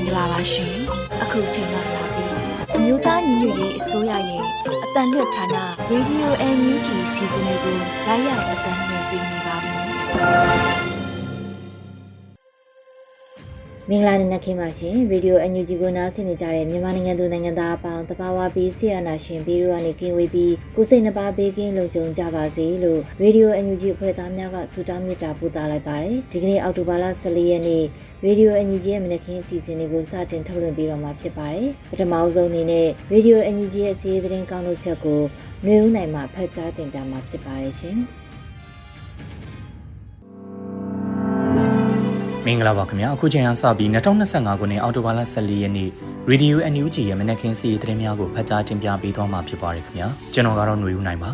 င်္ဂလာပါရှင်အခုချိန်ကစပြီးအမျိုးသားညီညွတ်ရေးအစိုးရရဲ့အတန်လွတ်ဌာန Radio NUG စီစဉ်လေးကိုလိုက်ရိုက်အတန်လွှင့်ပေးနေပါပြီ မင်္ဂလာနေ့နက်ခင်းပါရှင်ရေဒီယိုအန်ယူဂျီကိုနားဆင်နေကြတဲ့မြန်မာနိုင်ငံသူနိုင်ငံသားအပေါင်းတဘာဝပြီးဆီယနာရှင်ပြီးတော့ကနေကင်းဝေးပြီးကိုယ်စိတ်နှပါဘေးကင်းလုံခြုံကြပါစေလို့ရေဒီယိုအန်ယူဂျီအဖွဲ့သားများကဆုတောင်းမေတ္တာပို့သလိုက်ပါတယ်ဒီကနေ့အောက်တိုဘာလ14ရက်နေ့ရေဒီယိုအန်ယူဂျီရဲ့မနက်ခင်းအစီအစဉ်လေးကိုစတင်ထုတ်လွှင့်ပေးတော့မှာဖြစ်ပါတယ်ပထမအဆုံးအနေနဲ့ရေဒီယိုအန်ယူဂျီရဲ့စီးရီးသတင်းကောင်းတို့ချက်ကိုຫນွေဦးနိုင်မှဖတ်ကြားတင်ပြမှာဖြစ်ပါတယ်ရှင် မင်္ဂလာပါခင်ဗျာအခုချိန်ကစပြီး2025ခုနှစ်အောက်တိုဘာလ14ရက်နေ့ Radio NUG ရဲ့မနက်ခင်းစီးရီးသတင်းများကိုဖတ်ကြားတင်ပြပေးသွားမှာဖြစ်ပါတယ်ခင်ဗျာကျွန်တော်ကတော့ຫນွေဦးနိုင်ပါ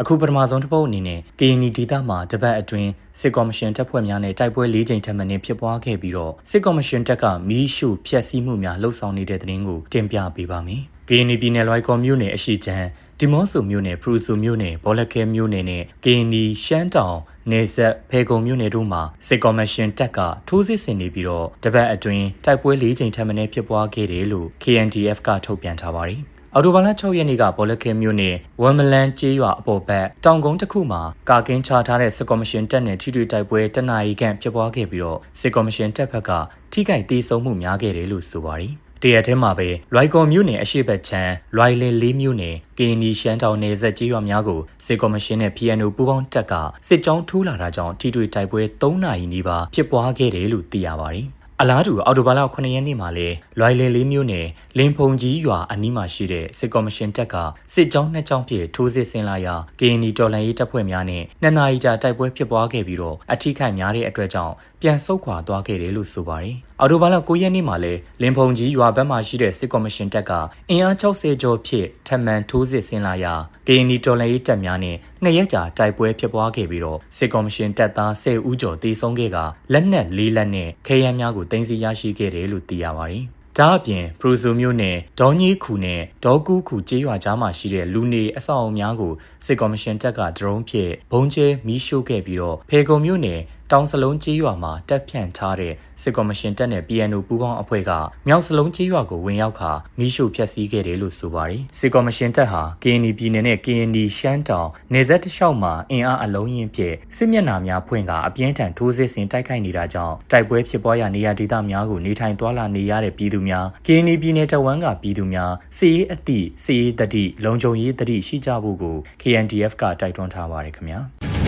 အခုပထမဆုံးတစ်ပုတ်အနေနဲ့ KNY ဒေသမှာတပတ်အတွင်းစစ်ကော်မရှင်တပ်ဖွဲ့များနဲ့တိုက်ပွဲ၄ကြိမ်ထပ်မံဖြစ်ပွားခဲ့ပြီးတော့စစ်ကော်မရှင်တပ်ကမီးရှို့ဖျက်ဆီးမှုများလှုပ်ဆောင်နေတဲ့တဲ့တင်ကိုတင်ပြပေးပါမယ်။ KNY ပြည်နယ်လွိုင်ကော်မြို့နယ်အရှိချမ်းဒီမော့ဆိုမြို့နယ်ဖရူဆိုမြို့နယ်ဘောလခဲမြို့နယ်နဲ့ KNY ရှမ်းတောင်နေဆက်ဖေကုံမြို့နယ်တို့မှာစစ်ကော်မရှင်တပ်ကထိုးစစ်ဆင်နေပြီးတော့တပတ်အတွင်းတိုက်ပွဲ၄ကြိမ်ထပ်မံဖြစ်ပွားခဲ့တယ်လို့ KNDF ကထုတ်ပြန်ထားပါတယ်။ အော်တိုဘာလ6ရက်နေ့ကဘောလခဲမြို့နယ်ဝမ်မလန်ကျေးရွာအပေါ်ဘက်တောင်ကုန်းတစ်ခုမှာကာကင်းချထားတဲ့စစ်ကော်မရှင်တပ်နဲ့ထိတွေ့တိုက်ပွဲတနအီခန့်ဖြစ်ပွားခဲ့ပြီးတော့စစ်ကော်မရှင်တပ်ဘက်ကထိခိုက်ဒေဆုံးမှုများခဲ့တယ်လို့ဆိုပါတယ်။တရက်ထဲမှာပဲလွိုင်ကော်မြို့နယ်အရှိတ်ချမ်းလွိုင်လင်လေးမြို့နယ်ကင်းနီရှမ်းတောင်နယ်စပ်ကြီးရွာများကိုစစ်ကော်မရှင်နဲ့ PNO ပူးပေါင်းတပ်ကစစ်ကြောင်းထိုးလာတာကြောင့်ထိတွေ့တိုက်ပွဲ3နာရီနီးပါးဖြစ်ပွားခဲ့တယ်လို့သိရပါတယ်။ အလားတူအော်တိုဘာလ9ရက်နေ့မှာလဲလွိုင်လင်လေးမြို့နယ်လင်းဖုံကြီးရွာအနီးမှာရှိတဲ့စစ်ကော်မရှင်တပ်ကစစ်ကြောင်းနှစ်ကြောင်းဖြင့်ထိုးစစ်ဆင်လာရာ KNY တော်လှန်ရေးတပ်ဖွဲ့များနဲ့နှစ်နာရီကြာတိုက်ပွဲဖြစ်ပွားခဲ့ပြီးတော့အထိခိုက်များတဲ့အတွက်ကြောင့်ပြန်ဆုတ်ခွာသွားခဲ့တယ်လို့ဆိုပါတယ်။အော်တိုဘာလ9ရက်နေ့မှာလဲလင်းဖုံကြီးရွာဘက်မှာရှိတဲ့စစ်ကော်မရှင်တပ်ကအင်အား60ကျော်ဖြင့်ထပ်မံထိုးစစ်ဆင်လာရာ KNY တော်လှန်ရေးတပ်များနဲ့နှစ်ရက်ကြာတိုက်ပွဲဖြစ်ပွားခဲ့ပြီးတော့စစ်ကော်မရှင်တပ်သား10ဦးကျော်တေဆုံးခဲ့ကလက်နက်၄လက်နဲ့ခဲယမ်းများကိုတင်စီရရှိခဲ့တယ်လို့သိရပါတယ်။ဒါအပြင်ပရိုဆိုမျိုးနဲ့ဒေါ်ကြီးခူနဲ့ဒေါ်ကူခူကျေးရွာကြားမှာရှိတဲ့လူနေအဆောက်အအုံများကိုစစ်ကော်မရှင်တပ်ကဒရုန်းဖြင့်ဘုံကျဲမီးရှို့ခဲ့ပြီးတော့ဖေကုံမျိုးနယ် တောင်စလုံးကျေးရွာမှာတက်ဖြန့်ထားတဲ့စစ်ကော်မရှင်တပ်နဲ့ PNO ပူးပေါင်းအဖွဲ့ကမြောက်စလုံးကျေးရွာကိုဝင်ရောက်ခါမီးရှို့ဖျက်ဆီးခဲ့တယ်လို့ဆိုပါတယ်စစ်ကော်မရှင်တပ်ဟာ KNY ပြည်နယ်နဲ့ KNY ရှမ်းတောင်နေဆက်တလျှောက်မှာအင်အားအလုံးရင်ဖြင့်စစ်မျက်နှာများဖွင့်ကာအပြင်းထန်ထိုးစစ်ဆင်တိုက်ခိုက်နေတာကြောင့်တိုက်ပွဲဖြစ်ပွားရာနေရာဒေသများကိုနေထိုင်သွားလာနေရတဲ့ပြည်သူများ KNY ပြည်နယ်တဝမ်းကပြည်သူများစီရေးအသည့်စီရေးတတိလုံခြုံရေးတတိရှိကြဖို့ကို KNDF ကတိုက်တွန်းထားပါတယ်ခင်ဗျာ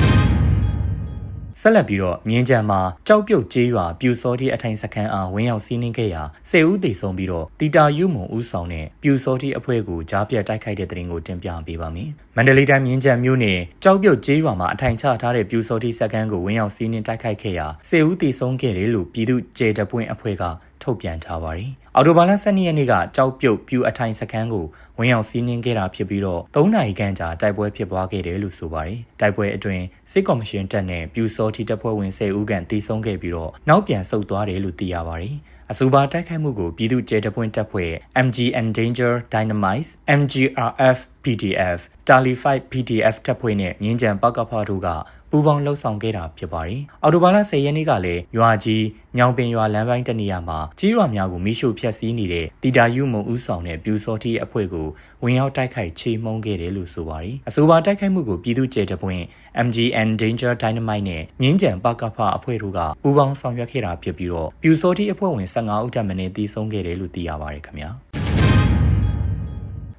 ဆက်လက်ပြီးတော့မြင်းကြံမှာကြောက်ပြုတ်ကျေးရွာပြူစောတိအထိုင်စခန်းအားဝင်းရောက်စီးနှင်းခဲ့ရာစေဦးတေဆုံးပြီးတော့တီတာယူမုံဦးဆောင်တဲ့ပြူစောတိအဖွဲ့ကိုကြားပြတ်တိုက်ခိုက်တဲ့တဲ့ရင်ကိုတင်ပြပေးပါမယ်။မန္တလေးတိုင်းမြင်းကြံမြို့နယ်ကြောက်ပြုတ်ကျေးရွာမှာအထိုင်ချထားတဲ့ပြူစောတိစခန်းကိုဝင်းရောက်စီးနှင်းတိုက်ခိုက်ခဲ့ရာစေဦးတေဆုံးခဲ့တယ်လို့ပြည်သူ့ကျေတပွင့်အဖွဲ့က ထုတ်ပြန်ထားပါတယ်။အော်တိုဘာလ12ရက်နေ့ကကြောက်ပြုတ်ပြူအထိုင်စခန်းကိုဝင်ရောက်စီးနင်းခဲ့တာဖြစ်ပြီးတော့3နာရီခန့်ကြာတိုက်ပွဲဖြစ်ပွားခဲ့တယ်လို့ဆိုပါတယ်။တိုက်ပွဲအတွင်းစစ်ကော်မရှင်တပ်နဲ့ပြူစောတိတပ်ဖွဲ့ဝင်10ဦးခန့်တေဆုံးခဲ့ပြီးတော့နောက်ပြန်ဆုတ်သွားတယ်လို့သိရပါတယ်။အဆိုပါတိုက်ခိုက်မှုကိုပြည်သူ့ကျေတပွင့်တပ်ဖွဲ့ MGN Danger Dynamite MGRF PDF Tali 5 PDF တပ်ဖွဲ့နဲ့မြင်းကြံပကဖတို့က ပူးပေါင်းလှုပ်ဆောင်ခဲ့တာဖြစ်ပါတယ်။အော်တိုဘာလ10ရက်နေ့ကလည်းရွာကြီးညောင်ပင်ရွာလမ်းပိုင်းတနေရာမှာကြီးရွာများကိုမိရှုဖျက်ဆီးနေတဲ့တီတာယူမုံဦးဆောင်တဲ့ပြူစောတိအဖွဲ့ကိုဝင်ရောက်တိုက်ခိုက်ချေမှုန်းခဲ့တယ်လို့ဆိုပါတယ်။အဆိုပါတိုက်ခိုက်မှုကိုပြည်သူ့ကျေတပွင့် MGN Danger Dynamite နဲ့မြင်းကြံပကဖအဖွဲ့တို့ကပူးပေါင်းဆောင်ရွက်ခဲ့တာဖြစ်ပြီးတော့ပြူစောတိအဖွဲ့ဝင်15ဦးထပ်မံတည်ဆုံးခဲ့တယ်လို့သိရပါတယ်ခင်ဗျာ။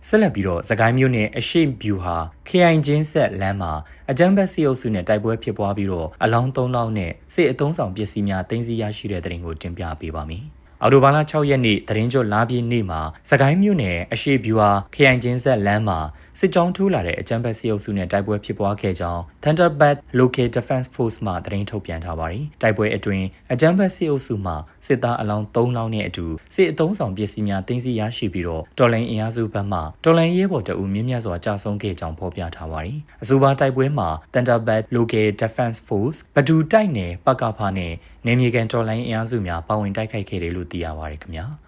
ဆက်လက်ပြီးတော့သခိုင်းမျိုးနယ်အရှိဗျူဟာ KI ချင်းဆက်လမ်းမှာအကြမ်းဖက်စစ်အုပ်စုနဲ့တိုက်ပွဲဖြစ်ပွားပြီးတော့အလောင်း၃လောင်းနဲ့စစ်အုံဆောင်ပစ္စည်းများတင်စီရရှိတဲ့တဲ့ရင်ကိုတင်ပြပေးပါမယ်။အော်တိုဘာလ6ရက်နေ့သတင်းကြွလာပြည့်နေ့မှာစကိုင်းမြို့နယ်အရှိဗျူဟာခရိုင်ချင်းဆက်လမ်းမှာ စစ်ကြောင်းထိုးလာတဲ့အကြမ်းဖက်စစ်အုပ်စုနဲ့တိုက်ပွဲဖြစ်ပွားခဲ့ကြောင်း Thunderbird Local Defense Force မှသတင်းထုတ်ပြန်ထားပါတယ်။တိုက်ပွဲအတွင်းအကြမ်းဖက်စစ်အုပ်စုမှစစ်သားအလောင်း3လောင်းနဲ့အတူစစ်အုံဆောင်ပစ္စည်းများတင်စီရရှိပြီးတော့တော်လိုင်းအင်အားစုဘက်မှတော်လိုင်းရဲဘော်တအူမြင့်မြတ်စွာကြာဆုံးခဲ့ကြောင်းဖော်ပြထားပါတယ်။အဆိုပါတိုက်ပွဲမှာ Thunderbird Local Defense Force ဘဒူတိုက်နယ်ပကဖာနဲ့နေမြေကန်တော်လိုင်းအင်အားစုများပါဝင်တိုက်ခိုက်ခဲ့တယ်လို့သိရပါတယ်ခင်ဗျာ။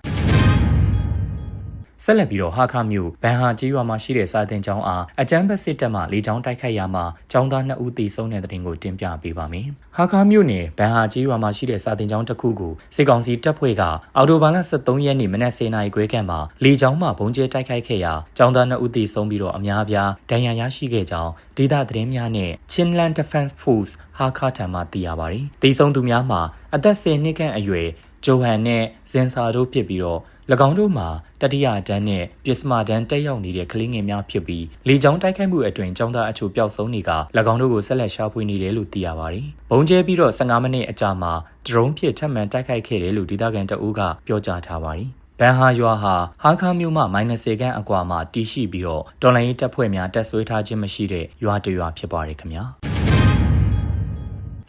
ဆက်လက်ပြီးတော့ဟာခမြို့ဘန်ဟာကြီးရွာမှာရှိတဲ့စာတင်ကျောင်းအားအကြမ်းဖက်စစ်တပ်မှလေကြောင်းတိုက်ခိုက်ရာမှာကျောင်းသား2ဦးသေဆုံးတဲ့တဲ့တင်ကိုတင်ပြပေးပါမယ်။ဟာခမြို့နယ်ဘန်ဟာကြီးရွာမှာရှိတဲ့စာတင်ကျောင်းတစ်ခုကိုစစ်ကောင်စီတပ်ဖွဲ့ကအော်တိုဘာလ23ရက်နေ့မနက်10:00နာရီခွဲခန့်မှာလေကြောင်းမှဘုံကျဲတိုက်ခိုက်ခဲ့ရာကျောင်းသား2ဦးသေဆုံးပြီးတော့အများအပြားဒဏ်ရာရရှိခဲ့ကြောင်းဒေသသတင်းများနဲ့ Chinland Defense Force ဟာခထံမှသိရပါတယ်။သေဆုံးသူများမှာအသက်10နှစ်ခန့်အရွယ် ဂျိုဟန်နဲ့ဇင်ဆာတို့ဖြစ်ပြီးတော့၎င်းတို့မှာတတိယတန်းနဲ့ပစ္စမတန်းတက်ရောက်နေတဲ့ကလေးငယ်များဖြစ်ပြီးလေကြောင်းတိုက်ခိုက်မှုအတွင်ចောင်းသားအချို့ပျောက်ဆုံးနေက၎င်းတို့ကိုဆက်လက်ရှာဖွေနေတယ်လို့သိရပါတယ်။ဘုံကျဲပြီးတော့15မိနစ်အကြာမှာဒရုန်းဖြင့်ထပ်မံတိုက်ခိုက်ခဲ့တယ်လို့ဒေသခံတအူးကပြောကြားထားပါတယ်။ဘန်ဟာရွာဟာဟာခါမြို့မှမိုင်20ခန့်အကွာမှာတည်ရှိပြီးတော့တော်လိုင်းတပ်ဖွဲ့များတက်ဆွဲထားခြင်းမရှိတဲ့ရွာတရွာဖြစ်ပါတယ်ခင်ဗျာ။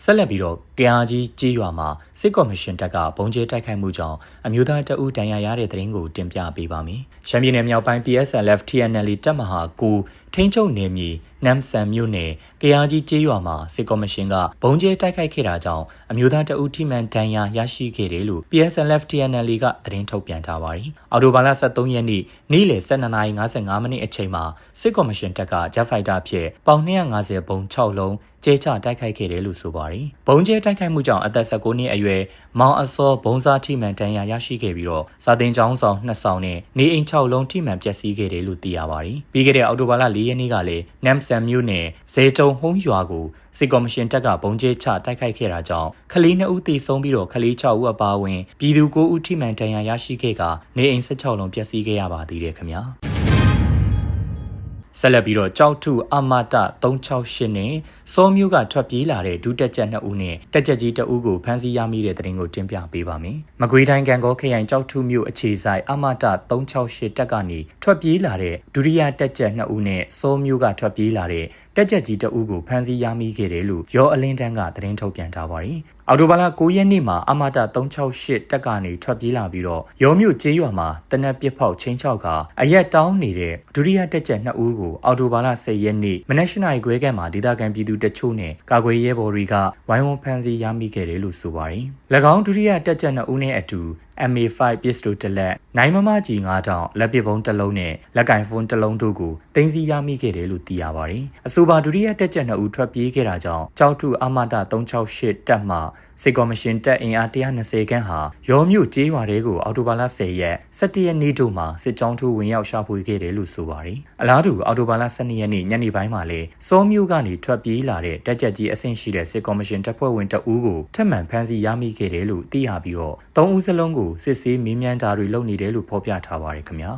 ဆက်လက်ပြီးတော့ကရာကြီးကြေးရွာမှာစစ်ကော်မရှင်တပ်ကဘုံကျဲတိုက်ခိုက်မှုကြောင့်အမျိုးသားတအုပ်တန်ရာရတဲ့တဲ့ရင်ကိုတင်ပြပေးပါမယ်။ရှမ်းပြည်နယ်မြောက်ပိုင်း PSLF TNL တပ်မဟာ9ထိန်းချုပ်နယ်မြေနမ်ဆန်မြို့နယ်ကရာကြီးကျေးရွာမှာစစ်ကော်မရှင်ကဘုံကျဲတိုက်ခိုက်ခဲ့တာကြောင့်အမျိုးသားတအုပ်ထိမှန်ဒဏ်ရာရရှိခဲ့တယ်လို့ PSLF TNL ကသတင်းထုတ်ပြန်ထားပါတယ်။အော်တိုဘာလ23ရက်နေ့နေ့လယ်12:55မိနစ်အချိန်မှာစစ်ကော်မရှင်တပ်ကဂျက်ဖိုက်တာဖြင့်ပေါင်250ဘုံ6လုံး ကျဲချတိုက်ခိုက်ခဲ့တယ်လို့ဆိုပါတယ်။ဘုံကျဲတိုက်ခိုက်မှုကြောင့်အသက်19နှစ်အရွယ်မောင်အစောဘုံစားထိမှန်တန်ရာရရှိခဲ့ပြီးတော့စာတင်ကျောင်းဆောင်2ဆောင်နဲ့နေအိမ်6လုံးထိမှန်ပျက်စီးခဲ့တယ်လို့သိရပါတယ်။ပြီးခဲ့တဲ့အောက်တိုဘာလ4ရက်နေ့ကလည်းနမ်ဆန်မြို့နယ်ဇေတုံဟုံးရွာကိုစစ်ကော်မရှင်တပ်ကဘုံကျဲချတိုက်ခိုက်ခဲ့တာကြောင့်ခလေး2ဦးသေဆုံးပြီးတော့ခလေး6ဦးအပါအဝင်ပြည်သူ9ဦးထိမှန်တန်ရာရရှိခဲ့ကနေအိမ်16လုံးပျက်စီးခဲ့ရပါသေးတယ်ခင်ဗျာ။ ဆက်လက်ပြီးတော့ကြောက်ထုအမတ368နဲ့စောမျိုးကထွက်ပြေးလာတဲ့ဒုတက်ကြက်2ဦးနဲ့တက်ကြက်ကြီး2ဦးကိုဖမ်းဆီးရမိတဲ့တဲ့တင်ကိုတင်ပြပေးပါမယ်။မကွေးတိုင်းကံကောခရိုင်ကြောက်ထုမြို့အခြေဆိုင်အမတ368တက်ကနေထွက်ပြေးလာတဲ့ဒုတိယတက်ကြက်2ဦးနဲ့စောမျိုးကထွက်ပြေးလာတဲ့ တက်ကြက်ကြီးတအုပ်ကိုဖမ်းဆီးရမိခဲ့တယ်လို့ရောအလင်းတန်းကသတင်းထုတ်ပြန်ထားပါတယ်။အော်တိုဘာလ9ရက်နေ့မှာအမတာ368တက်ကနေထွက်ပြေးလာပြီးတော့ရောမြို့ကျေးရွာမှာတနက်ပစ်ဖောက်ချင်းချောက်ကအရက်တောင်းနေတဲ့ဒုတိယတက်ကြက်2ဦးကိုအော်တိုဘာလ10ရက်နေ့မနက်၈နာရီခွဲကမှဒေသခံပြည်သူတချို့နဲ့ကာကွယ်ရေးဘော်တွေကဝိုင်းဝန်းဖမ်းဆီးရမိခဲ့တယ်လို့ဆိုပါတယ်။၎င်းဒုတိယတက်ကြက်2ဦးနဲ့အတူ MA5 ပစ္စတိုတလက်နိုင်မမကြီး9000လက်ပစ်ပုံးတစ်လုံးနဲ့လက်ကင်ဖုန်းတစ်လုံးတို့ကိုတင်စီရမိခဲ့တယ်လို့သိရပါတယ်။အဆိုပါဒုတိယတက်ချက်2ဦးထွက်ပြေးခဲ့တာကြောင့်ကြောက်ထုအမတာ368တပ်မှစစ်ကော်မရှင်တပ်အင်အား120ခန်းဟာရောမြို့ကျေးရွာတွေကိုအော်တိုဘာလ10ရက်17ရက်နေ့တို့မှာစစ်ကြောင်းထိုးဝင်ရောက်ရှာဖွေခဲ့တယ်လို့ဆိုပါတယ်။အလားတူအော်တိုဘာလ12ရက်နေ့ညနေပိုင်းမှာလည်းစောမြို့ကနေထွက်ပြေးလာတဲ့တက်ချက်ကြီးအဆင့်ရှိတဲ့စစ်ကော်မရှင်တပ်ဖွဲ့ဝင်တအူးကိုထပ်မံဖမ်းဆီးရမိခဲ့တယ်လို့သိရပြီးတော့၃ဦးစလုံးကိုစစ်ဆေးမေးမြန်းတာတွေလုပ်နေတယ်လို့ဖော်ပြထားပါတယ်ခင်ဗျာ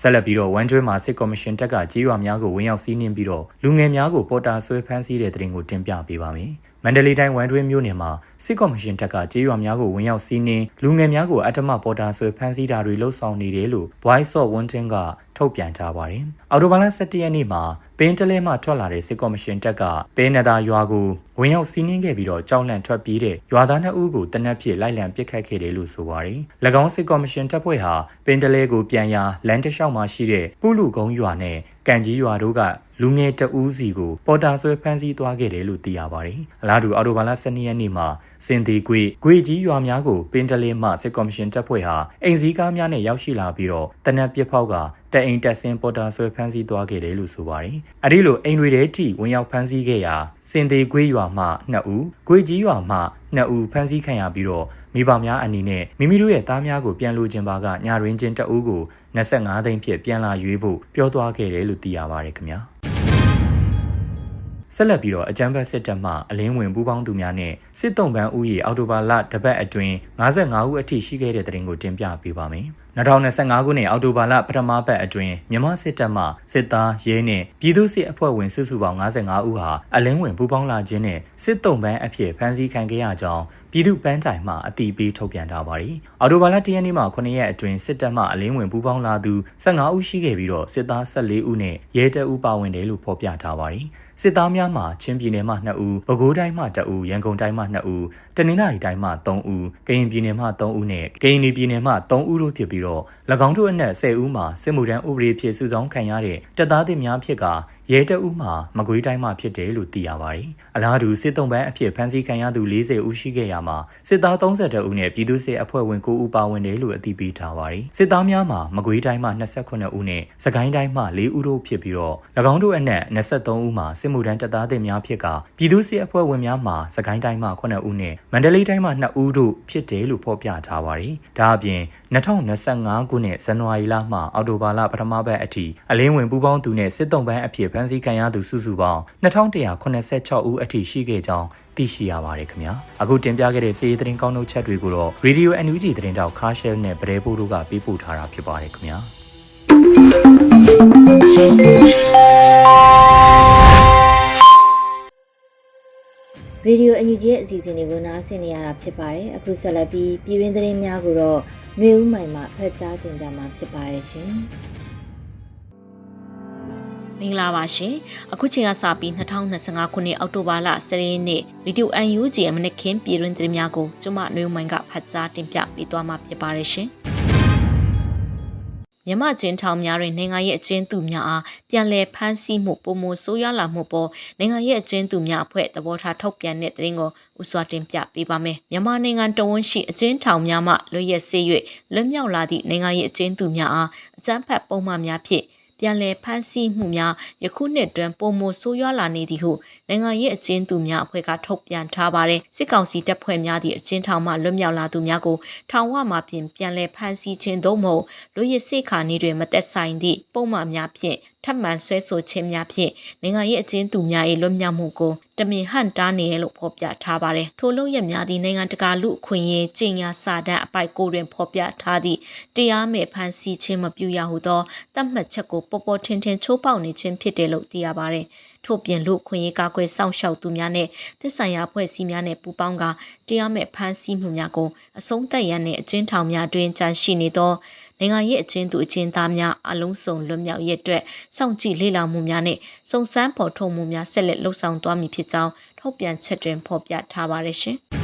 ဆက်လက်ပြီးတော့ဝမ်ကျွဲမှာစစ်ကော်မရှင်တပ်ကကြေးရွာများကိုဝင်ရောက်စီးနင်းပြီးတော့လူငယ်များကိုပေါ်တာဆွဲဖမ်းဆီးတဲ့တဲ့တင်ကိုတင်ပြပေးပါမယ်။မန္တလေးတိုင်းဝမ်တွင်းမြို့နယ်မှာစစ်ကော်မရှင်တပ်ကကြေးရွာများကိုဝင်ရောက်စီးနင်းလူငယ်များကိုအတ္တမပေါ်တာဆွဲဖမ်းဆီးတာတွေလှုပ်ဆောင်နေတယ်လို့ Voice of Wonton က ထုတ်ပြန်ထားပါတယ်။အော်တိုဘာလ17ရက်နေ့မှာပင်းတလဲမှထွက်လာတဲ့စစ်ကော်မရှင်တပ်ကပင်းနသာရွာကိုဝင်ရောက်စီးနင်းခဲ့ပြီးတော့ကြောက်လန့်ထွက်ပြေးတဲ့ရွာသားနှစ်ဦးကိုတနက်ဖြစ်လိုက်လံပစ်ခတ်ခဲ့တယ်လို့ဆိုပါတယ်။၎င်းစစ်ကော်မရှင်တပ်ဖွဲ့ဟာပင်းတလဲကိုပြန်ရာလန်တလျှောက်မှာရှိတဲ့ပုလူကုန်းရွာနဲ့ကန်ကြီးရွာတို့ကလူငယ်တဦးစီကိုပေါ်တာဆွဲဖမ်းဆီးသွားခဲ့တယ်လို့သိရပါတယ်။အလားတူအော်တိုဘာလ12ရက်နေ့မှာစင်သေးကွေဂွေကြီးရွာများကိုပင်တလင်းမှစစ်ကော်မရှင်တပ်ဖွဲ့ဟာအိမ်စည်းကားများနဲ့ရောက်ရှိလာပြီးတော့တနက်ပစ်ဖောက်ကတအိမ်တက်ဆင်းပေါ်တာဆွဲဖမ်းဆီးသွားခဲ့တယ်လို့ဆိုပါတယ်။အဲဒီလိုအိမ်တွေထဲထိဝင်ရောက်ဖမ်းဆီးခဲ့ရာစင်သေးကွေးရွာမှ2ဦး၊ကွေကြီးရွာမှ2ဦးဖမ်းဆီးခံရပြီးတော့မိဘများအနေနဲ့မိမိတို့ရဲ့သားများကိုပြန်လိုချင်ပါကညာရင်းချင်းတအူးကို25သိန်းဖြစ်ပြန်လာရွေးဖို့ပြောသွားခဲ့တယ်လို့သိရပါတယ်ခင်ဗျာ။ဆက်လက်ပြီးတော့အကြမ်းဖက်စစ်တပ်မှအလင်းဝင်ပူးပေါင်းသူများနဲ့စစ်တုံးပန်းဦးရေအော်တိုဘာလတပတ်အတွင်း55ဦးအထိရှိခဲ့တဲ့တဲ့တင်ကိုတင်ပြပေးပါမယ်။2025ခုနှစ်အောက်တိုဘာလပထမပတ်အတွင်းမြန်မာစစ်တပ်မှစစ်သားရဲနဲ့ပြည်သူ့စစ်အဖွဲ့ဝင်စုစုပေါင်း55ဦးဟာအလင်းဝင်ပူးပေါင်းလာခြင်းနဲ့စစ်တုံးပန်းအဖြစ်ဖမ်းဆီးခံခဲ့ရကြောင်းပြည်သူ့ပန်းတိုင်မှအတိပေးထုတ်ပြန်ထားပါတယ်။အော်တိုဘာလ10ရက်နေ့မှ9ရက်အတွင်းစစ်တပ်မှအလင်းဝင်ပူးပေါင်းလာသူ15ဦးရှိခဲ့ပြီးတော့စစ်သား14ဦးနဲ့ရဲတပ်ဦးပါဝင်တယ်လို့ဖော်ပြထားပါတယ်။စစ်သားများမှာချင်းပြည်နယ်မှ2ဦး၊ပဲခူးတိုင်းမှ2ဦး၊ရန်ကုန်တိုင်းမှ2ဦး၊တနင်္သာရီတိုင်းမှ3ဦး၊ကရင်ပြည်နယ်မှ3ဦးနဲ့ကရင်ပြည်နယ်မှ3ဦးတို့ဖြစ်ပြီးတော့၎င်းတို့အနက်10ဦးမှာစစ်မှုထမ်းဥပဒေဖြစ်စုဆောင်ခံရတဲ့တပ်သားတွေများဖြစ်က ရရဲတအုပ်မှမကွေးတိုင်းမှဖြစ်တယ်လို့သိရပါတယ်။အလားတူစစ်တုံးပန်းအဖြစ်ဖမ်းဆီးခံရသူ40ဦးရှိခဲ့ရမှာစစ်သား32ဦးနဲ့ပြည်သူ့စစ်အဖွဲ့ဝင်9ဦးပါဝင်တယ်လို့အသိပေးထားပါတယ်။စစ်သားများမှာမကွေးတိုင်းမှ28ဦးနဲ့စကိုင်းတိုင်းမှ4ဦးတို့ဖြစ်ပြီးတော့၎င်းတို့အနက်23ဦးမှာစစ်မှုထမ်းတပ်သားတွေများဖြစ်ကပြည်သူ့စစ်အဖွဲ့ဝင်များမှာစကိုင်းတိုင်းမှ9ဦးနဲ့မန္တလေးတိုင်းမှ2ဦးတို့ဖြစ်တယ်လို့ဖော်ပြထားပါတယ်။ဒါအပြင်2025ခုနှစ်ဇန်နဝါရီလမှအောက်တိုဘာလပထမပတ်အထိအလင်းဝင်ပူးပေါင်းသူနဲ့စစ်တုံးပန်းအဖြစ်ဖမ်းဆီးခံရသူစုစုပေါင်း2186ဦးအထိရှိခဲ့ကြောင်းသိရှိရပါတယ်ခင်ဗျာအခုတင်ပြခဲ့တဲ့စီးရီးသတင်းကောင်းတို့ချက်တွေကိုတော့ Radio NUG သတင်းတောက်ခါရှဲနဲ့ဗရဲပိုးတို့ကပေးပို့ထားတာဖြစ်ပါတယ်ခင်ဗျာရေဒီယိုအန်ယူဂျီရဲ့အစီအစဉ်တွေကိုနားဆင်နေရတာဖြစ်ပါတယ်အခုဆက်လက်ပြီးပြည်တွင်းသတင်းများကိုတော့မျိုးဦးမိုင်မှဖတ်ကြားတင်ပြမှာဖြစ်ပါတယ်ရှင် မင်္ဂလာပါရှင်အခုချိန်ကစပြီး2025ခုနှစ်အောက်တိုဘာလ10ရက်နေ့ရီဒီယို UNG အမနက်ခင်းပြည်တွင်သတင်းများကိုကျွန်မနွေဦးမိုင်ကဖတ်ကြားတင်ပြပေးသွားမှာဖြစ်ပါတယ်ရှင်မြမကျင်းထောင်များတွင်နိုင်ငံရဲ့အကျဉ်းသူများအားပြန်လည်ဖမ်းဆီးမှုပုံမိုဆိုးရွားလာမှုပေါ်နိုင်ငံရဲ့အကျဉ်းသူများအဖွဲ့သဘောထားထုတ်ပြန်တဲ့သတင်းကိုဥစွာတင်ပြပေးပါမယ်မြန်မာနိုင်ငံတဝန်းရှိအကျဉ်းထောင်များမှလွတ်ရက်စေး၍လွတ်မြောက်လာသည့်နိုင်ငံရဲ့အကျဉ်းသူများအားအကြမ်းဖက်ပုံမှန်များဖြင့် ပြန်လည်ဖမ်းဆီးမှုများယခုနှစ်တွင်ပုံမဆိုးရွားလာနေသည်ဟု နိုင်ငံရေးအကျဉ်းသူများအဖွဲ့ကထုတ်ပြန်ထားပါတယ်စစ်ကောင်စီတပ်ဖွဲ့များသည့်အကျဉ်းထောင်မှလွတ်မြောက်လာသူများကိုထောင်ဝမှပြင်ပြန်လည်ဖမ်းဆီးခြင်းသို့မဟုတ်လူရစ်စိတ်ခါနေတွင်မသက်ဆိုင်သည့်ပုံမှန်များဖြင့်ထပ်မံဆွဲဆိုခြင်းများဖြင့်နိုင်ငံရေးအကျဉ်းသူများ၏လွတ်မြောက်မှုကိုတမင်ဟန့်တားနေရလို့ဖော်ပြထားပါတယ်ထိုလုံရများသည့်နိုင်ငံတကာလူအခွင့်အရေးကျင့်ညာစာတမ်းအပိုက်ကိုတွင်ဖော်ပြထားသည့်တရားမဲ့ဖမ်းဆီးခြင်းမပြုရဟုသောသတ်မှတ်ချက်ကိုပေါ်ပေါ်ထင်ထင်ချိုးဖောက်နေခြင်းဖြစ်တယ်လို့သိရပါတယ် ထို့ပြင်လူခွင့်ရေးကာကွယ်စောင့်ရှောက်သူများနဲ့သစ္စာရဖွဲ့စည်းများနဲ့ပူးပေါင်းကတရားမဲ့ဖမ်းဆီးမှုများကိုအဆုံးသတ်ရန်နဲ့အကျဉ်းထောင်များတွင်ကြန့်ရှိနေသောနိုင်ငံရေးအကျဉ်းသူအကျဉ်းသားများအလုံးစုံလွတ်မြောက်ရေးအတွက်စောင့်ကြည့်လေ့လာမှုများနဲ့စုံစမ်းဖော်ထုတ်မှုများဆက်လက်လှုပ်ဆောင်သွားမည်ဖြစ်ကြောင်းထုတ်ပြန်ချက်တွင်ဖော်ပြထားပါတယ်ရှင်။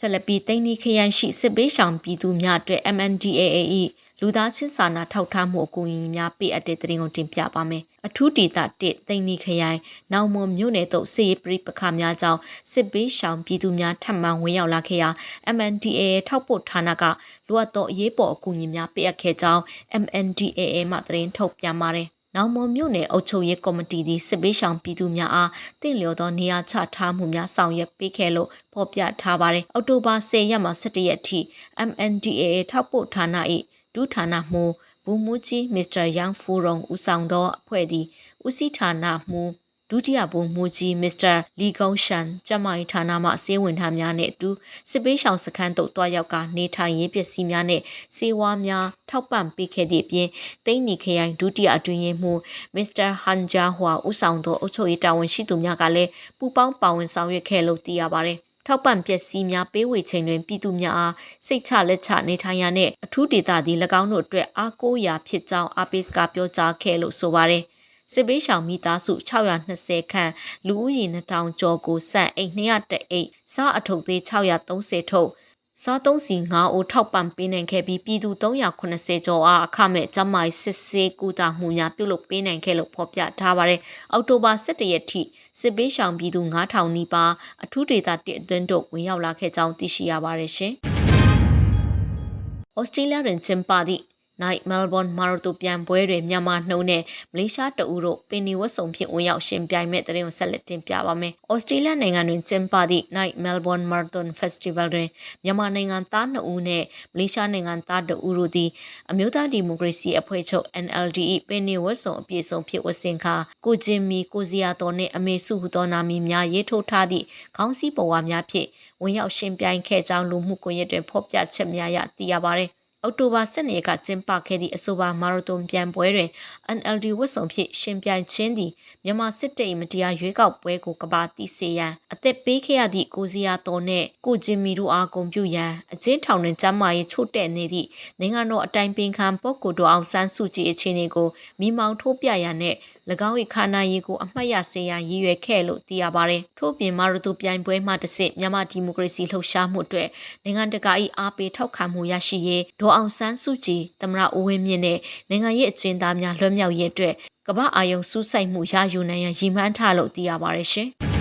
ဆက်လက်ပြီးတိန်းနီခရိုင်ရှိစစ်ပေးဆောင်ပြည်သူများအတွက် MNDAA ၏ လူသားချင်းစာနာထောက်ထားမှုအကူအညီများပေးအပ်တဲ့သတင်းကိုတင်ပြပါမယ်။အထူးဒေသ1တိန်းနီခရိုင်နောင်မွန်မြို့နယ်သို့စစ်ရေးပရိပခါများကြောင့်စစ်ပေးဆောင်ပြည်သူများထပ်မံဝင်ရောက်လာခဲ့ရာ MNDAA ထောက်ပို့ဌာနကလိုအပ်သောအရေးပေါ်အကူအညီများပေးအပ်ခဲ့ကြောင်း MNDAA မှသတင်းထုတ်ပြန်ပါတယ်။နောင်မွန်မြို့နယ်အုပ်ချုပ်ရေးကော်မတီသည်စစ်ပေးဆောင်ပြည်သူများအားတင့်လျော်သောနေရာချထားမှုများဆောင်ရွက်ပေးခဲ့လို့ဖော်ပြထားပါတယ်။အောက်တိုဘာ10ရက်မှ17ရက်ထိ MNDAA ထောက်ပို့ဌာန၏ ဒုဌာနမှူးဘူမူကြီးမစ္စတာယန်ဖူရုံဦးဆောင်သောအဖွဲ့သည်ဦးစီးဌာနမှူးဒုတိယဗိုလ်မှူးကြီးမစ္စတာလီကုန်းရှန်ကျမကြီးဌာနမှစေဝင်ထမ်းများနဲ့အတူစစ်ပေးရှောင်စခန်းသို့တွားရောက်ကနေထိုင်ရေးပစ္စည်းများနဲ့စေဝါများထောက်ပံ့ပေးခဲ့သည့်အပြင်တိန်းနီခရိုင်ဒုတိယအတွင်းရေးမှူးမစ္စတာဟန်ဂျာဟွာဦးဆောင်သောအုပ်ချုပ်ရေးတာဝန်ရှိသူများကလည်းပူးပေါင်းပါဝင်ဆောင်ရွက်ခဲ့လို့သိရပါတယ် ထောက်ပံ့ပစ္စည်းများပေးဝေချိန်တွင်ပြည်သူများအားစိတ်ချလက်ချနေထိုင်ရန်နှင့်အထူးဒေသသည်၎င်းတို့အတွက်အားကိုးရာဖြစ်ကြောင်းအပိစကပြောကြားခဲ့လို့ဆိုပါတယ်။စစ်ပေးရှောင်မိသားစု620ခန့်လူဦးရေ2000ကျော်ကိုစံအိတ်200အိတ်စားအထုပ်သေး630ထုတ် စားသုံးစီ9အိုးထောက်ပံ့ပေးနိုင်ခဲ့ပြီးပြည်သူ380ကျော်အားအခမဲ့ကျန်းမာရေးစစ်ဆေးကူတာမှုများပြုလုပ်ပေးနိုင်ခဲ့လို့ဖော်ပြထားပါတယ်။အောက်တိုဘာ17ရက်ထိစစ်ပေးရှောင်ပြည်သူ9000နီးပါးအထူးဒေသတစ်အတွင်းတို့ဝင်ရောက်လာခဲ့ကြောင်းသိရှိရပါတယ်ရှင်။ဩစတြေးလျတွင်ကျင်းပသည့် Night Melbourne Marathon ပြန်ပွဲတွင်မြန်မာနှုံနဲ့မလေးရှားတအူတို့ပင်နီဝတ်စုံဖြင့်ဝင်ရောက်ရှင်ပြိုင်မဲ့တဲ့ရင်ကိုဆက်လက်တင်ပြပါမယ်။ဩစတြေးလျနိုင်ငံတွင်ကျင်းပသည့် Night Melbourne Marathon Festival တွင်မြန်မာနိုင်ငံသား2ဦးနဲ့မလေးရှားနိုင်ငံသား2ဦးတို့သည်အမျိုးသားဒီမိုကရေစီအဖွဲ့ချုပ် NLD ၏ပင်နီဝတ်စုံအပြည့်စုံဖြစ်ဝတ်ဆင်ခါကိုဂျင်မီကိုစီယာတော်နှင့်အမေစုဟူသောနာမည်များရေးထိုးထားသည့်ခေါင်းစည်းပေါ်ဝါများဖြင့်ဝင်ရောက်ရှင်ပြိုင်ခဲ့ကြောင်းလူမှုကွန်ရက်တွင်ဖော်ပြချက်များရသိရပါသည်။ အောက်တိုဘာ10ရက်ကကျင်းပခဲ့သည့်အဆိုပါမာရသွန်ပြန်ပွဲတွင် NLD ဝတ်စုံဖြင့်ရှင်ပြိုင်ခြင်းသည်မြန်မာစစ်တပ်၏မတရားရွေးကောက်ပွဲကိုကဘာတိစေရန်အသက်ပေးခဲ့ရသည့်ကိုစီယာတော်နှင့်ကိုဂျင်မီတို့အားဂုဏ်ပြုရန်အကျဉ်းထောင်တွင်ကျမ်းမာရေးချို့တဲ့နေသည့်နိုင်ငံတော်အတိုင်ပင်ခံပုဂ္ဂိုလ်တို့အောင်ဆန်းစုကြည်အခြေအနေကိုမိမောင်းထိုးပြရန်နှင့်၎ င်း၏ခန္ဓာရည်ကိုအမှတ်ရစေရန်ရည်ရွယ်ခဲ့လို့သိရပါတယ်။ထို့ပြင်မာရတူပြိုင်ပွဲမှတစ်ဆင့်မြန်မာဒီမိုကရေစီလှုပ်ရှားမှုအတွက်နိုင်ငံတကာ၏အားပေးထောက်ခံမှုရရှိရေးဒေါ်အောင်ဆန်းစုကြည်သမရဦးဝင်းမြင့်နဲ့နိုင်ငံရေးအကျဉ်းသားများလွှမ်းမြောက်ရေးအတွက်ကမ္ဘာအာယုံစူးစိုက်မှုရယူနိုင်ရန်ရည်မှန်းထားလို့သိရပါတယ်ရှင်။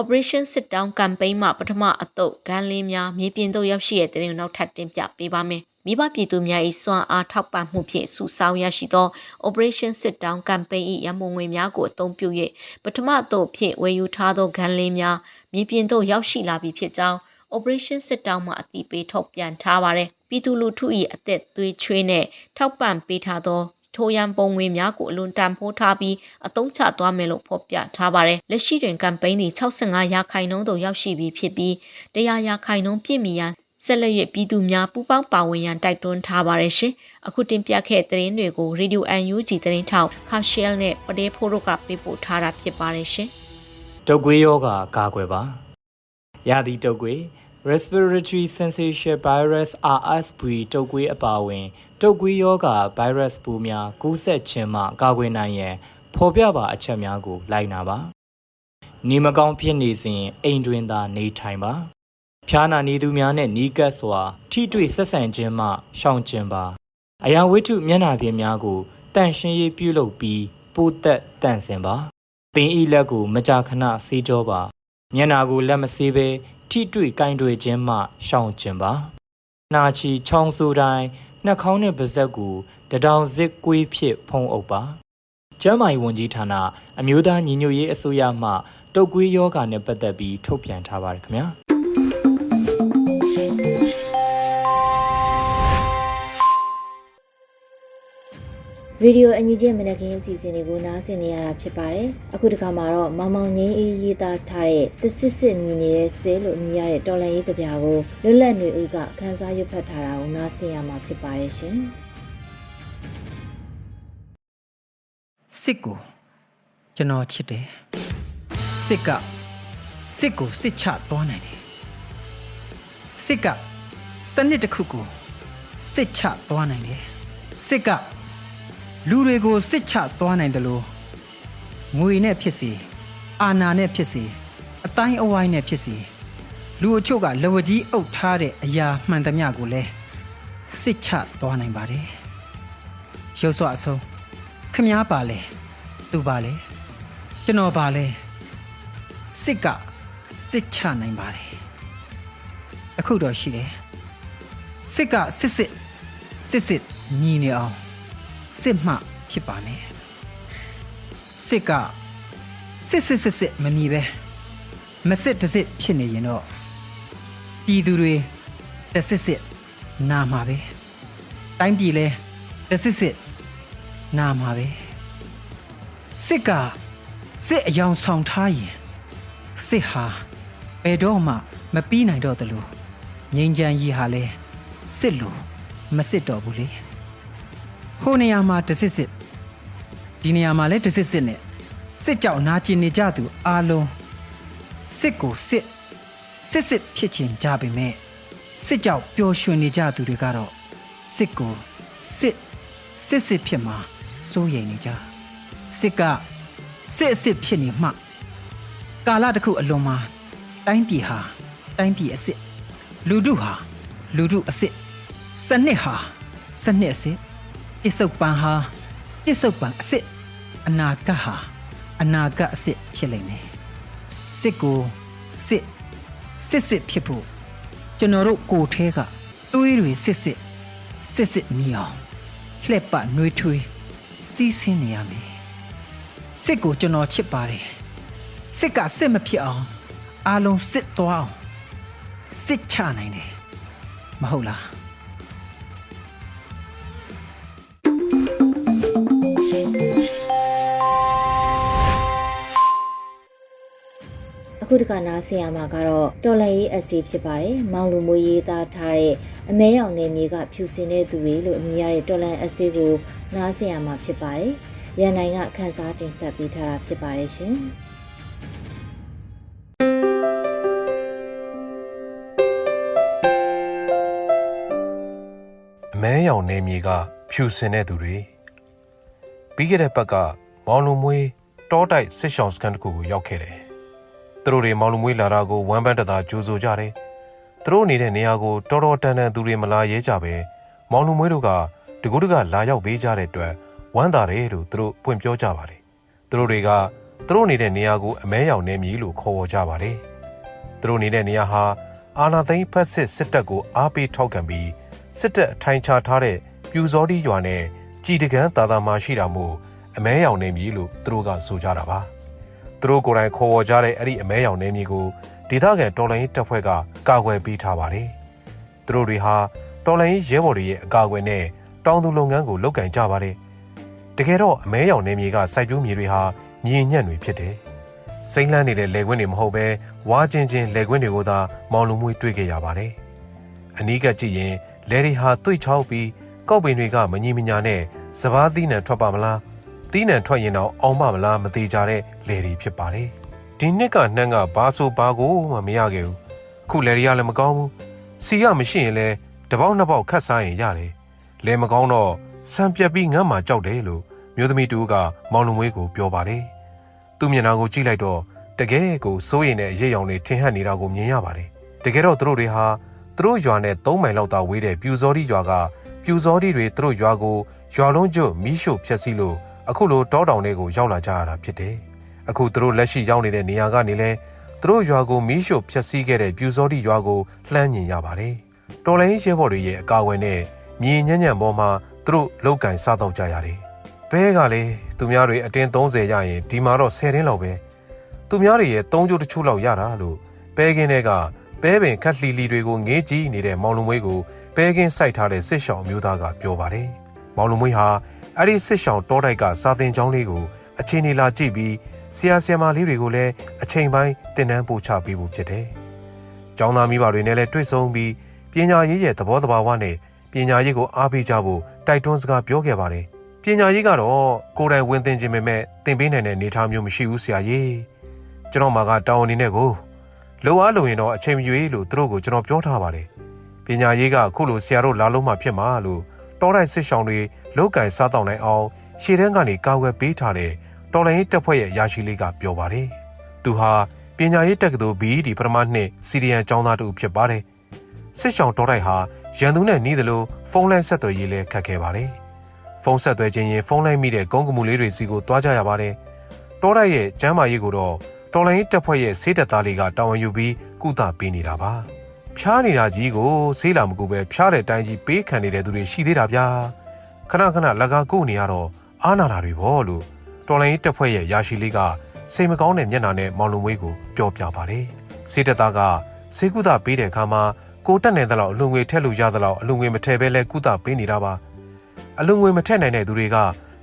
Operation Sit Down Campaign မှာပထမအတုပ်ဂန်းလင်းများမြေပြင်သို့ရောက်ရှိတဲ့တဲ့ရင်နောက်ထပ်တင်ပြပေးပါမယ်။ မိဘပြည်သူများ၏စွမ်းအားထောက်ပံ့မှုဖြင့်စုဆောင်းရရှိသော Operation Sit Down Campaign ၏ရမုံငွေများကိုအသုံးပြု၍ပထမအတုပ်ဖြင့်ဝယ်ယူထားသောဂန်းလင်းများမြေပြင်သို့ရောက်ရှိလာပြီဖြစ်ကြောင်း Operation Sit Down မှာအတိပေးထုတ်ပြန်ထားပါတယ်။ပြည်သူလူထု၏အသက်သွေးချွေးနဲ့ထောက်ပံ့ပေးထားသောထိုရန်ပုံငွေများကိုအလွန်တန်ဖိုးထားပြီးအသုံးချသွားမယ်လို့ဖော်ပြထားပါတယ်။လက်ရှိတွင်ကမ်ပိန်းဒီ65ရာခိုင်နှုန်းသို့ရောက်ရှိပြီးဖြစ်ပြီး100ရာခိုင်နှုန်းပြည့်မီရန် ဆက်လက်၍ပြည်သူများပူးပေါင်းပါဝင်ရန်တိုက်တွန်းထားပါတယ်ရှင်။အခုတင်ပြခဲ့တဲ့သတင်းတွေကို Radio UNG သတင်းထောက်ခါရှဲလ်နဲ့ပဒေဖိုးတို့ကပေးပို့ထားတာဖြစ်ပါတယ်ရှင်။တုပ်ကွေးယောဂါကာကွယ်ပါရာသီတုပ်ကွေး respiratory syncytial virus RSV တုပ်ကွေးအပါအဝင်တုပ်ကွေးယောဂါ virus ပိုးများကူးစက်ခြင်းမှကာကွယ်နိုင်ရန်ဖော်ပြပါအချက်များကိုလိုက်နာပါနေမကောင်းဖြစ်နေစဉ်အိမ်တွင်သာနေထိုင်ပါ ဖျားနာနေသူများနဲ့နီးကပ်စွာထိတွေ့ဆက်ဆံခြင်းမှရှောင်ကျဉ်ပါအရာဝတ္ထုမျက်နှာပြင်များကိုတန့်ရှင်းရေးပြုလုပ်ပြီးပိုးသက်တန့်စင်ပါပင်ဤလက်ကိုမကြာခဏဆေးကြောပါမျက်နာကိုလက်မဆေးဘဲထိတွေ့ကင်တွေခြင်းမှရှောင်ကျင်ပါ။နှာချီချောင်းဆိုးတိုင်းနှာခေါင်းနဲ့ပါးစပ်ကိုတဒေါင်စစ်ကွေးဖြစ်ဖုံးအုပ်ပါ။ကျန်းမာရေးဝန်ကြီးဌာနအမျိုးသားညီညွတ်ရေးအစိုးရမှတုပ်ကွေးယောဂါနဲ့ပတ်သက်ပြီးထုတ်ပြန်ထားပါတယ်ခင်ဗျာ။ Radio အညီချင်းမနက်ခင်းအစီအစဉ်တွေကိုနားဆင်နေရတာဖြစ်ပါတယ်။အခုတခါမှာတော့မောင်မောင်ငင်းအေးရေးသားထားတဲ့တစစ်စစ်မြည်နေတဲ့ဆဲလို့မြည်ရတဲ့တော်လန်ရေးကြပြာကိုလွတ်လပ်နေဦးကခန်းစားရွတ်ဖတ်ထားတာကိုနားဆင်ရမှာဖြစ်ပါတယ်ရှင်။စစ်ကိုကျွန်တော်ချစ်တယ်စစ်ကစစ်ကိုစစ်ချသွားနိုင်တယ်စစ်ကစနစ်တစ်ခုကိုစစ်ချသွားနိုင်တယ်စစ်က လူတွေကိုစစ်ချသွားနိုင်တယ်လို့ငွေနဲ့ဖြစ်စီအာနာနဲ့ဖြစ်စီအတိုင်းအဝိုင်းနဲ့ဖြစ်စီလူအချို့ကလဝကြီးအုပ်ထားတဲ့အရာမှန်သမျှကိုလည်းစစ်ချသွားနိုင်ပါတယ်ရုပ်စွာအဆုံးခမားပါလေသူပါလေကျွန်တော်ပါလေစစ်ကစစ်ချနိုင်ပါတယ်အခုတော့ရှိတယ်စစ်ကစစ်စစ်စစ်စစ်ညီနေအောင် စစ်မှဖြစ်ပါနဲ့စစ်ကစစ်စစ်စစ်စစ်မမီပဲမစစ်တစ်စစ်ဖြစ်နေရင်တော့ပြည်သူတွေတစ်စစ်စစ်နာမှာပဲတိုင်းပြည်လဲတစ်စစ်စစ်နာမှာပဲစစ်ကစစ်အယောင်ဆောင်ထားရင်စစ်ဟာဘယ်တော့မှမပြီးနိုင်တော့သလိုငိမ့်ချမ်းကြီးဟာလဲစစ်လို့မစစ်တော့ဘူးလေ ဟိုနေရာမှာတစ်စစ်စစ်ဒီနေရာမှာလဲတစ်စစ်စစ်နဲ့စစ်ကြောက်နာကျင်နေကြသူအားလုံးစစ်ကိုစစ်စစ်စစ်ဖြစ်ချင်ကြပေမဲ့စစ်ကြောက်ပျော်ရွှင်နေကြသူတွေကတော့စစ်ကိုစစ်စစ်စစ်ဖြစ်မှာစိုးရိမ်နေကြစစ်ကစစ်အစစ်ဖြစ်နေမှကာလတစ်ခုအလွန်မှာတိုင်းပြည်ဟာတိုင်းပြည်အစစ်လူထုဟာလူထုအစစ်စနစ်ဟာစနစ်အစစ် ပစ္စုပန်ဟာပစ္စုပန်အစစ်အနာဂတ်ဟာအနာဂတ်အစစ်ဖြစ်လိမ့်မယ်စစ်ကိုစစ်စစ်စစ်ဖြစ်ဖို့ကျွန်တော်တို့ကိုယ်ထဲကသွေးတွေစစ်စစ်စစ်စစ်မြည်အောင်လှက်ပနှွေးထွေးစီးဆင်းနေရမယ်စစ်ကိုကျွန်တော်ချစ်ပါတယ်စစ်ကစစ်မဖြစ်အောင်အားလုံးစစ်သွားအောင်စစ်ချနိုင်တယ်မဟုတ်လား ခုတခါနားဆင်ရမှာကတော့တော်လန်ရေးအစီဖြစ်ပါတယ်။မောင်လူမွေးရေးသားထားတဲ့အမဲရောင်နယ်မြေကဖြူစင်တဲ့သူတွေလို့အမည်ရတဲ့တော်လန်အစီကိုနားဆင်ရမှာဖြစ်ပါတယ်။ရန်နိုင်ကခန်းစားတင်ဆက်ပေးထားတာဖြစ်ပါတယ်ရှင်။အမဲရောင်နေမြေကဖြူစင်တဲ့သူတွေပြီးခဲ့တဲ့ဘက်ကမောင်လူမွေးတောတိုက်စစ်ဆောင်စခန်းတစ်ခုကိုရောက်ခဲ့တယ်။ သူတို့တွေမောင်လူမွေးလာတာကိုဝမ်းပန်းတသာကြိုးဆိုကြတယ်။သူတို့နေတဲ့နေရာကိုတော်တော်တန်တန်သူတွေမလာရဲကြပဲမောင်လူမွေးတို့ကတကူးတကလာရောက်ပေးကြတဲ့အတွက်ဝမ်းသာတယ်လို့သူတို့ပွင့်ပြောကြပါတယ်သူတို့တွေကသူတို့နေတဲ့နေရာကိုအမဲရောင်နေမည်လို့ခေါ်ဝေါ်ကြပါတယ်သူတို့နေတဲ့နေရာဟာအာနာသိန်းဖက်စစ်စစ်တပ်ကိုအားပေးထောက်ခံပြီးစစ်တပ်အထိုင်ချထားတဲ့ပြူစောတိရွာနဲ့ကြည်တကန်းသာသာမှရှိတာမို့အမဲရောင်နေမည်လို့သူတို့ကဆိုကြတာပါ သူတို့ကိုယ်တိုင်ခေါ်ဝေါ်ကြတဲ့အဲ့ဒီအမဲရောင်နေမည်ကိုဒေသခံတော်လိုင်းရေးတပ်ဖွဲ့ကကာကွယ်ပေးထားပါတယ်သူတို့တွေဟာတော်လိုင်းရေးရဲဘော်တွေရဲ့အကာအကွယ်နဲ့တောင်သူလုပ်ငန်းကိုလုပ်ကင်ကြပါတယ်တကယ်တော့အမဲရောင်နေမြေကစိုက်ပျိုးမြေတွေဟာမြေညံ့တွေဖြစ်တယ်စိမ့်လန်းနေတဲ့လယ်ကွင်းတွေမဟုတ်ပဲဝါချင်းချင်းလယ်ကွင်းတွေကိုသာမောင်လူမွေးတွေ့ခဲ့ရပါတယ်အနီးကပ်ကြည့်ရင်လယ်တွေဟာတွေ့ချောက်ပြီးကောက်ပင်တွေကမငြီမညာနဲ့စပားသီးနှံထွက်ပါမလား သီးနှံထွက်ရင်တော့အောင်မမလားမသေးကြတဲ့လယ်တွေဖြစ်ပါတယ်ဒီနှစ်ကနှမ်းကဘာဆိုဘာကိုမှမရခဲ့ဘူးခုလယ်တွေကလည်းမကောင်းဘူးစီရမရှိရင်လည်းတစ်ပေါက်နှစ်ပေါက်ခတ်စားရင်ရတယ်လယ်မကောင်းတော့ဆံပြက်ပြီးငမ်းမှကြောက်တယ်လို့မျိုးသမီးတူကမောင်လူမွေးကိုပြောပါတယ်သူ့မျက်နှာကိုကြည့်လိုက်တော့တကယ်ကိုစိုးရိမ်တဲ့အရေးရောင်တွေထင်ဟပ်နေတာကိုမြင်ရပါတယ်တကယ်တော့သူတို့တွေဟာသူတို့ရွာနဲ့၃မိုင်လောက်သာဝေးတဲ့ပြူစောတိရွာကပြူစောတိတွေသူတို့ရွာကိုရွာလုံးကျွတ်မီးရှို့ဖျက်ဆီးလို့ အခုလိုတောတောင်တွေကိုရောက်လာကြရတာဖြစ်တယ်အခုသူတို့လက်ရှိရောက်နေတဲ့နေရာကနေလဲသူတို့ရွာကိုမီးရှို့ဖျက်ဆီးခဲ့တဲ့ပြူစောတိရွာကိုလှမ်းမြင်ရပါတယ်တော်လိုင်းရဲဘော်တွေရဲ့အကာအကွယ်နဲ့မြေညံ့ညံ့ပေါ်မှာသူတို့လောက်ကင်စားတော့ကြရတယ်ဘဲကလေသူများတွေအတင်း30ရရင်ဒီမှာတော့10တင်းလောက်ပဲသူများတွေရဲ့3ကျိုးတစ်ချို့လောက်ရတာလို့ပဲကင်းတွေကပဲပင်ခက်လှီလီတွေကိုငေးကြည့်နေတဲ့မောင်လူမွေးကိုပဲကင်းစိုက်ထားတဲ့စစ်ရှောင်းမျိုးသားကပြောပါတယ်မောင်လူမွေးဟာ အဲ့ဒီစစ်ရှောင်းတောတိုက်ကစာသင်ကျောင်းလေးကိုအချိန်နေလာကြည့်ပြီးဆရာဆရာမလေးတွေကိုလည်းအချိန်ပိုင်းတင်တန်းပို့ချပေးဖို့ဖြစ်တယ်။ကျောင်းသားမိဘတွေနဲ့လည်းတွေ့ဆုံပြီးပညာရေးရဲ့သဘောတဘာဝနဲ့ပညာရေးကိုအားပေးကြဖို့တိုက်တွန်းစကားပြောခဲ့ပါတယ်။ပညာရေးကတော့ကိုယ်တိုင်ဝင်သင်ခြင်းပဲမဲ့သင်ပေးနိုင်တဲ့အနေအထားမျိုးမရှိဘူးဆရာကြီး။ကျွန်တော်မှာကတောင်းအနေနဲ့ကိုလိုအားလိုရင်တော့အချိန်မရွေးလို့သူတို့ကိုကျွန်တော်ပြောထားပါတယ်။ပညာရေးကခုလိုဆရာတို့လာလို့မှဖြစ်မှာလို့ တောတိုက်စစ်ဆောင်တွေလောက်ကင်စားတောင်းနိုင်အောင်ရှေ့တန်းကနေကာဝယ်ပေးထားတဲ့တော်လိုင်းရေးတပ်ဖွဲ့ရဲ့ရာရှိလေးကပြောပါတယ်။သူဟာပညာရေးတက္ကသိုလ် BED ပထမနှစ်စီရီယန်ကျောင်းသားတူဖြစ်ပါတယ်။စစ်ဆောင်တော်တိုက်ဟာရန်သူနဲ့နှီးသလိုဖုန်းလိုင်းဆက်သွယ်ရေးလည်းခက်ခဲပါတယ်။ဖုန်းဆက်သွယ်ခြင်းရင်ဖုန်းလိုင်းမိတဲ့ကုန်းကမှုလေးတွေစီကိုတွားကြရပါတယ်။တော်တိုက်ရဲ့ကျမ်းမာရေးကိုတော့တော်လိုင်းရေးတပ်ဖွဲ့ရဲ့ဆေးတပ်သားလေးကတာဝန်ယူပြီးကုသပေးနေတာပါ။ ဖျားနေတာကြီးကိုဆေးလာမကူပဲဖျားတဲ့အတိုင်းကြီးပေးခံနေတဲ့သူတွေရှိသေးတာဗျာ။ခဏခဏလက်ကားကိုနေရတော့အားနာတာတွေပေါ့လို့တော်လိုင်းရေးတပ်ဖွဲ့ရဲ့ရာရှိလေးကစိတ်မကောင်းတဲ့မျက်နှာနဲ့မောင်လုံမွေးကိုပြောပြပါတယ်။စေတသားကစေကုသပေးတဲ့အခါမှာကိုတက်နေသလောက်အလူငွေထက်လို့ရသလောက်အလူငွေမထည့်ဘဲလဲကုသပေးနေတာပါ။အလူငွေမထည့်နိုင်တဲ့သူတွေက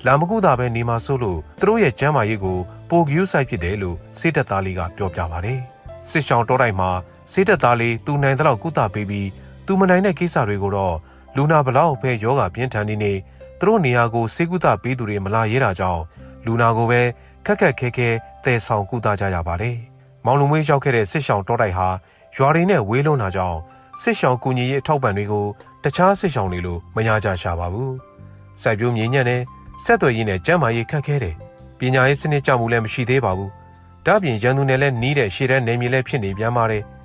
လာမကုသပဲနေမှာစိုးလို့သူတို့ရဲ့ကျမ်းမာရေးကိုပိုကျူးဆိုင်ဖြစ်တယ်လို့စေတသားလေးကပြောပြပါတယ်။စစ်ဆောင်တော်တိုင်းမှာ စေတသားလေးသူနိုင်သလောက်ကုသပေးပြီးသူမနိုင်တဲ့ကိစ္စတွေကိုတော့လူနာဘလောက်ပဲယောဂပြင်းထန်နေနေသူတို့နေရာကိုစေကုသပေးသူတွေမလာရဲတာကြောင့်လူနာကိုပဲခက်ခက်ခဲခဲသယ်ဆောင်ကုသကြရပါတယ်။မောင်လူမွေးရောက်ခဲ့တဲ့စစ်ဆောင်တောတိုက်ဟာရွာတွေနဲ့ဝေးလွန်းတာကြောင့်စစ်ဆောင်ကူညီရေးအထောက်ပံ့တွေကိုတခြားစစ်ဆောင်တွေလိုမရကြရှာပါဘူး။စိုက်ပျိုးမြေညံ့တဲ့ဆက်သွယ်ရေးနဲ့ကျန်းမာရေးခက်ခဲတယ်။ပညာရေးစနစ်ကြမှုလည်းမရှိသေးပါဘူး။ဒါ့အပြင်ရန်သူနယ်လည်းနီးတဲ့ရှေ့တန်းနယ်မြေလည်းဖြစ်နေပြန်ပါတယ်။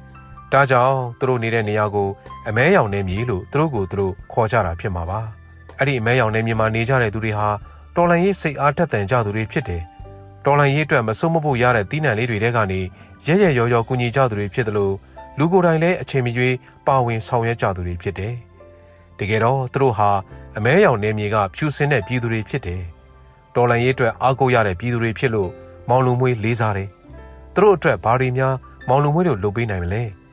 ဒါကြောင့်သူတို့နေတဲ့နေရာကိုအမဲရောင်နယ်မြေလို့သူတို့ကိုသူတို့ခေါ်ကြတာဖြစ်မှာပါ။အဲ့ဒီအမဲရောင်နယ်မြေမှာနေကြတဲ့သူတွေဟာတော်လန်ရေးစိတ်အားထက်သန်ကြသူတွေဖြစ်တယ်။တော်လန်ရေးအတွက်မစိုးမဖို့ရတဲ့တီးနှံလေးတွေတဲကနေရဲရဲရော်ရော်ကူညီကြသူတွေဖြစ်တယ်လို့လူကိုယ်တိုင်လည်းအချိန်မရွေးပါဝင်ဆောင်ရွက်ကြသူတွေဖြစ်တယ်။တကယ်တော့သူတို့ဟာအမဲရောင်နေမြေကဖြူစင်တဲ့ပြည်သူတွေဖြစ်တယ်။တော်လန်ရေးအတွက်အားကိုးရတဲ့ပြည်သူတွေဖြစ်လို့မောင်လူမွေးလေးစားတယ်။သူတို့အတွက်ဘာတွေများမောင်လူမွေးတို့လုပ်ပေးနိုင်မလဲ။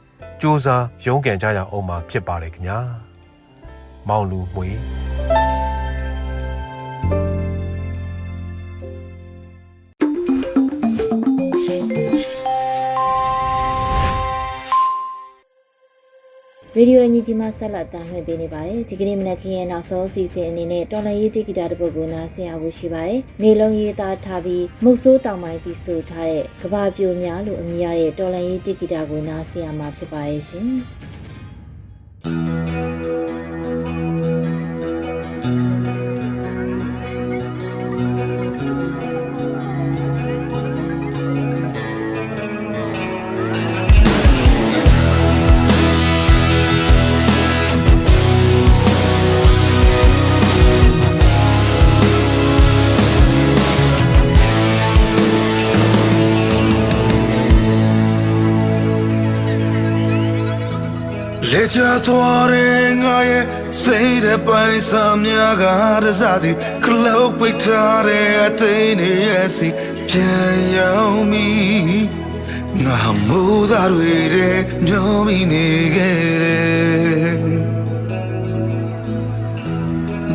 စူးစမ်းရုန်းကန်ကြရအောင်မှာဖြစ်ပါတယ်ခင်ဗျာ။မောင်လူမွေး ရေဒီယိုအန်ဂျီမှာဆက်လက်တင်ပြနေပါတယ်ဒီကနေ့မနက်ခင်းရဲ့နောက်ဆုံးအစီအစဉ်အနေနဲ့တော်လန်ရေးတိဂီတာတစ်ပုဒ်ကိုနားဆင်ရဖို့ရှိပါတယ်နေလုံးရေးသားထားပြီးမုတ်ဆိုးတောင်ပိုင်းပြီးဆိုထားတဲ့ကဘာပြိုများလို့အမည်ရတဲ့တော်လန်ရေးတိဂီတာကိုနားဆင်ရမှာဖြစ်ပါတယ်ရှင် လေချသွားတဲ့ငါရဲ့စိတ်တဲ့ပိုင်စများကတစားစီခလုတ်ပိတ်ထားတဲ့အတိတ်နေရဲ့စီပြန်ရောက်မီငါမိုးသားတွေတဲ့မျောမိနေခဲ့တယ်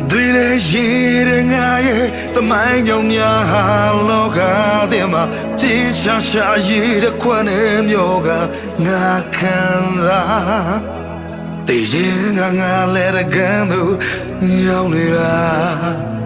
ဒီရဲ့ရေတဲ့ငါရဲ့သမိုင်းကြောင့်များဟာလောကထဲမှာပြေးရှာရှာရေတဲ့ခွနဲ့မျိုးကငါခံစား တေရင်ငါငါလဲတဲ့ကန်သူရောက်နေတာ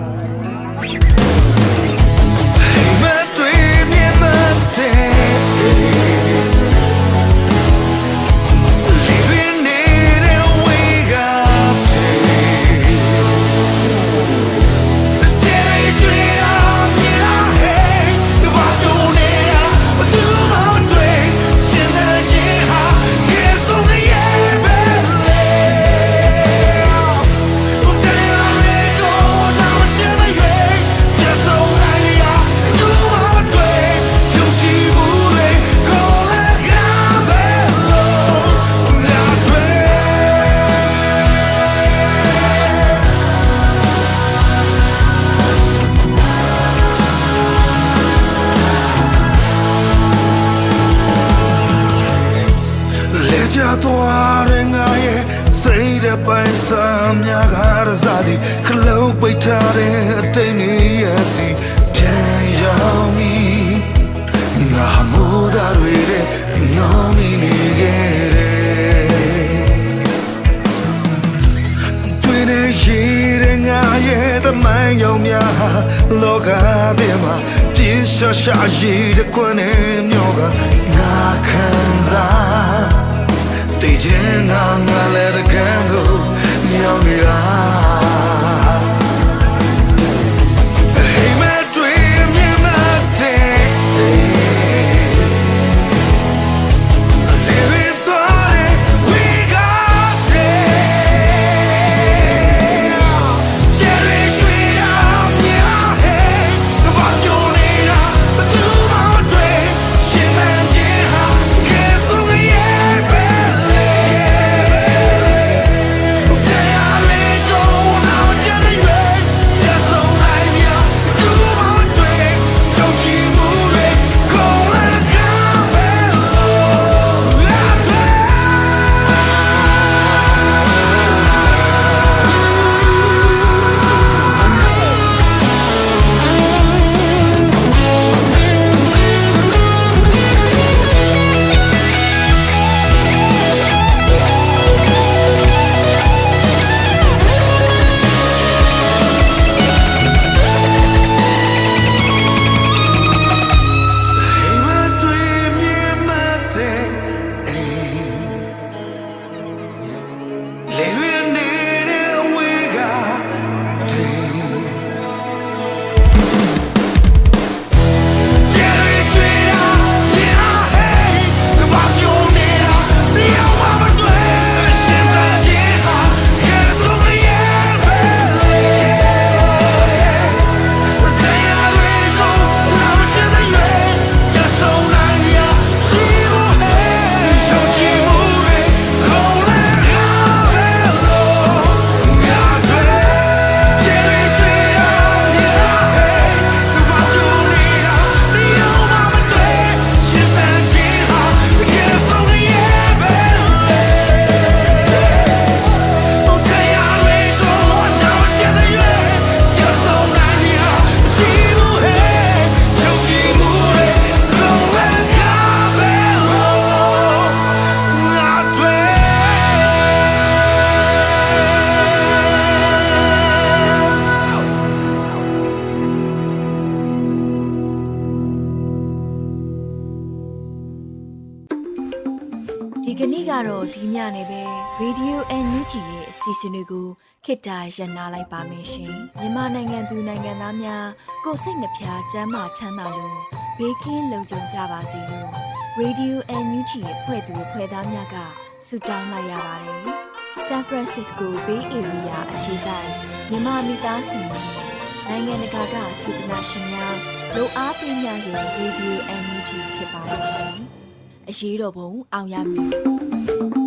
ထားတဲ့အတိတ်နေရစီပြန်ရောက်မီငါမိုးသားတွေတဲ့ညောင်းမိနေခဲ့တယ်တွင်နေရှိတဲ့ငါရဲ့တမိုင်းကြောင့်များဟာလောကထဲမှာပြေးရှာရှာရှိတဲ့ခွနဲ့မျိုးကငါခံစားတေချင်ငါငါလည်းတကန်းတို့ရောက်နေတာ ရဲ့အစီအစဉ်လေးကိုခေတ္တရ延လိုက်ပါမယ်ရှင်မြန်မာနိုင်ငံသူနိုင်ငံသားများကိုယ်စိတ်နှပြချမ်းမာချမ်းသာလို့ဘေးကင်းလုံခြုံကြပါစေလို့ Radio NUG ရဲ့ဖွဲ့သူဖွဲ့သားများကဆုတောင်းလိုက်ရပါတယ် San Francisco Bay Area အခြေစိုက်မြန်မာမိသားစုများနဲ့နိုင်ငံတကာကစေတနာရှင်များလို့အားပေးများရဲ့ Radio NUG ဖြစ်ပါတယ်ရှင်အရေးတော်ပုံအောင်ရမည်